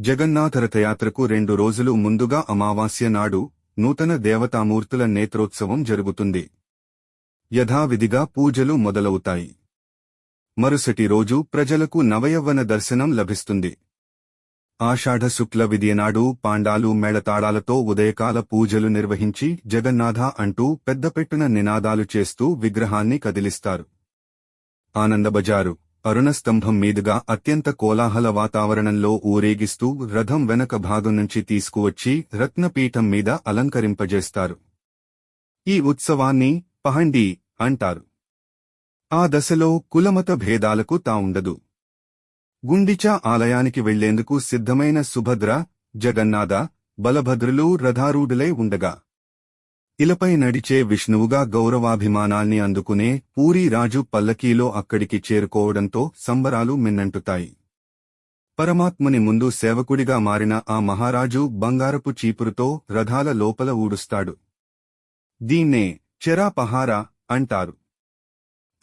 జగన్నాథ రథయాత్రకు రెండు రోజులు ముందుగా అమావాస్య నాడు నూతన దేవతామూర్తుల నేత్రోత్సవం జరుగుతుంది. యథావిధిగా పూజలు మొదలవుతాయి. మరుసటి రోజు ప్రజలకు నవయవ్వన దర్శనం లభిస్తుంది. ఆషాఢ శుక్ల విదియనాడు పాండాలు మేళతాళాలతో ఉదయకాల పూజలు నిర్వహించి జగన్నాథ అంటూ పెద్దపెట్టున నినాదాలు చేస్తూ విగ్రహాన్ని కదిలిస్తారు. ఆనందబజారు అరుణస్తంభం మీదుగా అత్యంత కోలాహల వాతావరణంలో ఊరేగిస్తూ రథం వెనక భాగం నుంచి తీసుకువచ్చి రత్నపీఠం మీద అలంకరింపజేస్తారు. ఈ ఉత్సవాన్ని పహండి అంటారు. ఆ దశలో కులమత భేదాలకు తావుండదు గుండిచా ఆలయానికి వెళ్ళేందుకు సిద్ధమైన సుభద్ర జగన్నాథ బలభద్రులు రథారూఢులై ఉండగా ఇలపై నడిచే విష్ణువుగా గౌరవాభిమానాల్ని అందుకునే పూరి రాజు పల్లకీలో అక్కడికి చేరుకోవడంతో సంబరాలు మిన్నంటుతాయి. పరమాత్ముని ముందు సేవకుడిగా మారిన ఆ మహారాజు బంగారపు చీపురుతో రథాల లోపల ఊడుస్తాడు. దీన్నే చెరాపహార అంటారు.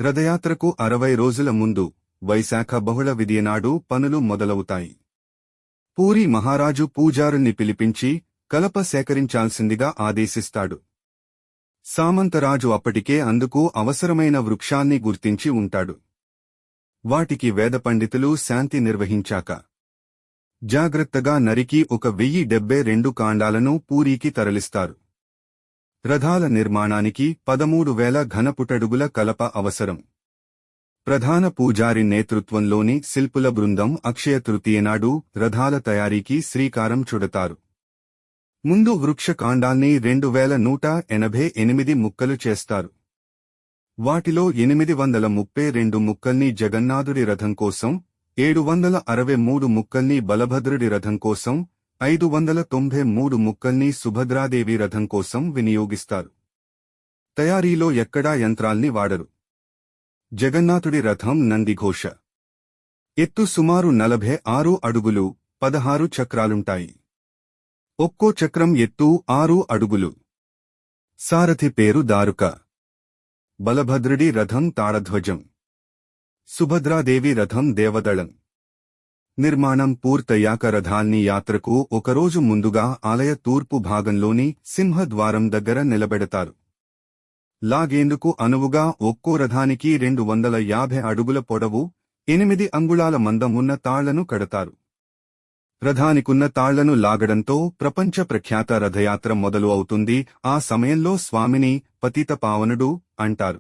రథయాత్రకు అరవై రోజుల ముందు వైశాఖ బహుళ విధియనాడు పనులు మొదలవుతాయి. పూరి మహారాజు పూజారుణ్ణి పిలిపించి కలప సేకరించాల్సిందిగా ఆదేశిస్తాడు. సామంతరాజు అప్పటికే అందుకు అవసరమైన వృక్షాన్ని గుర్తించి ఉంటాడు. వాటికి వేద పండితులు శాంతి నిర్వహించాక. జాగ్రత్తగా నరికి ఒక వెయ్యి డెబ్బై రెండు కాండాలను పూరీకి తరలిస్తారు. రథాల నిర్మాణానికి పదమూడు వేల ఘనపుటడుగుల కలప అవసరం. ప్రధాన పూజారి నేతృత్వంలోని శిల్పుల బృందం అక్షయ తృతీయనాడు రథాల తయారీకి శ్రీకారం చుడతారు. ముందు వృక్ష కాండాల్ని రెండు వేల నూట ఎనభై ఎనిమిది ముక్కలు చేస్తారు. వాటిలో ఎనిమిది వందల ముప్పై రెండు ముక్కల్ని జగన్నాథుడి రథం కోసం ఏడు వందల అరవై మూడు ముక్కల్ని బలభద్రుడి రథం కోసం ఐదు వందల తొంభై మూడు ముక్కల్ని సుభద్రాదేవి రథం కోసం వినియోగిస్తారు. తయారీలో ఎక్కడా యంత్రాల్ని వాడరు. జగన్నాథుడి రథం నందిఘోష ఎత్తు సుమారు నలభై ఆరు అడుగులు పదహారు చక్రాలుంటాయి. ఒక్కో చక్రం ఎత్తు ఆరు అడుగులు. సారథి పేరు దారుక. బలభద్రుడి రథం తాళధ్వజం. సుభద్రాదేవి రథం దేవదళం. నిర్మాణం పూర్తయ్యాక రథాల్ని యాత్రకు ఒకరోజు ముందుగా ఆలయ తూర్పు భాగంలోని సింహద్వారం దగ్గర నిలబెడతారు. లాగేందుకు అనువుగా ఒక్కో రథానికి రెండు వందల యాభై అడుగుల పొడవు ఎనిమిది అంగుళాల మందం ఉన్న తాళ్ళను కడతారు. రథానికున్న తాళ్ళను లాగడంతో ప్రపంచ ప్రఖ్యాత రథయాత్ర మొదలు అవుతుంది. ఆ సమయంలో స్వామిని పతిత పావనుడు అంటారు.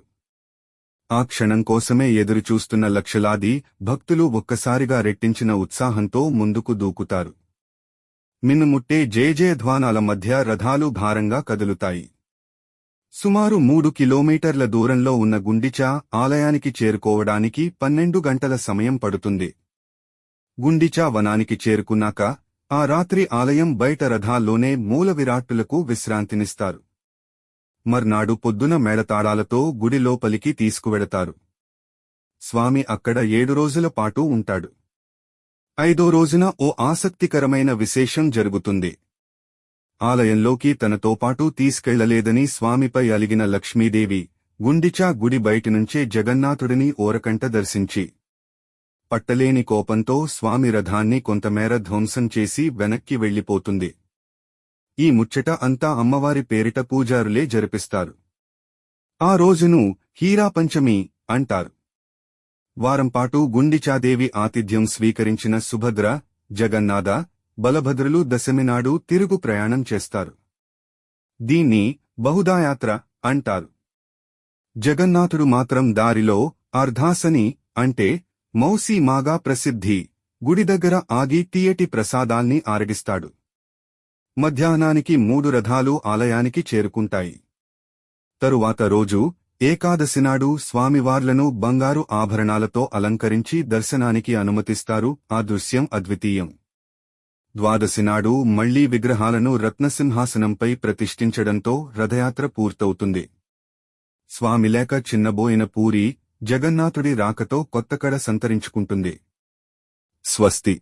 ఆ క్షణం కోసమే ఎదురుచూస్తున్న లక్షలాది భక్తులు ఒక్కసారిగా రెట్టించిన ఉత్సాహంతో ముందుకు దూకుతారు. మిన్నుముట్టే జేజేధ్వానాల మధ్య రథాలు భారంగా కదులుతాయి. సుమారు మూడు కిలోమీటర్ల దూరంలో ఉన్న గుండిచా ఆలయానికి చేరుకోవడానికి పన్నెండు గంటల సమయం పడుతుంది. గుండిచా వనానికి చేరుకున్నాక ఆ రాత్రి ఆలయం బయట రథాల్లోనే మూల విరాట్టులకు విశ్రాంతినిస్తారు. మర్నాడు పొద్దున మేళతాళాలతో గుడి లోపలికి తీసుకువెడతారు స్వామి అక్కడ ఏడు రోజుల పాటు ఉంటాడు. ఐదో రోజున ఓ ఆసక్తికరమైన విశేషం జరుగుతుంది. ఆలయంలోకి తనతో పాటు తీసుకెళ్ళలేదని స్వామిపై అలిగిన లక్ష్మీదేవి గుండిచా గుడి బయటినుంచే జగన్నాథుడిని ఓరకంట దర్శించి పట్టలేని కోపంతో స్వామి రథాన్ని కొంతమేర ధ్వంసం చేసి వెనక్కి వెళ్ళిపోతుంది ఈ ముచ్చట అంతా అమ్మవారి పేరిట పూజారులే జరిపిస్తారు. ఆ రోజును హీరాపంచమి అంటారు. వారంపాటు గుండిచాదేవి ఆతిథ్యం స్వీకరించిన సుభద్ర జగన్నాథ బలభద్రులు దశమినాడు తిరుగు ప్రయాణం చేస్తారు. దీన్ని బహుదాయాత్ర అంటారు. జగన్నాథుడు మాత్రం దారిలో అర్ధాసని అంటే మౌసి మాగా ప్రసిద్ధి. గుడి దగ్గర ఆగి తీయటి ప్రసాదాల్ని ఆరగిస్తాడు మధ్యాహ్నానికి మూడు రథాలు ఆలయానికి చేరుకుంటాయి. తరువాత రోజు ఏకాదశినాడు స్వామివార్లను బంగారు ఆభరణాలతో అలంకరించి దర్శనానికి అనుమతిస్తారు. ఆ దృశ్యం అద్వితీయం. ద్వాదశినాడు మళ్ళీ విగ్రహాలను రత్నసింహాసనంపై ప్రతిష్ఠించడంతో రథయాత్ర పూర్తవుతుంది. స్వామిలేక చిన్నబోయిన పూరి జగన్నాథుడి రాకతో కొత్తకడ సంతరించుకుంటుంది. స్వస్తి.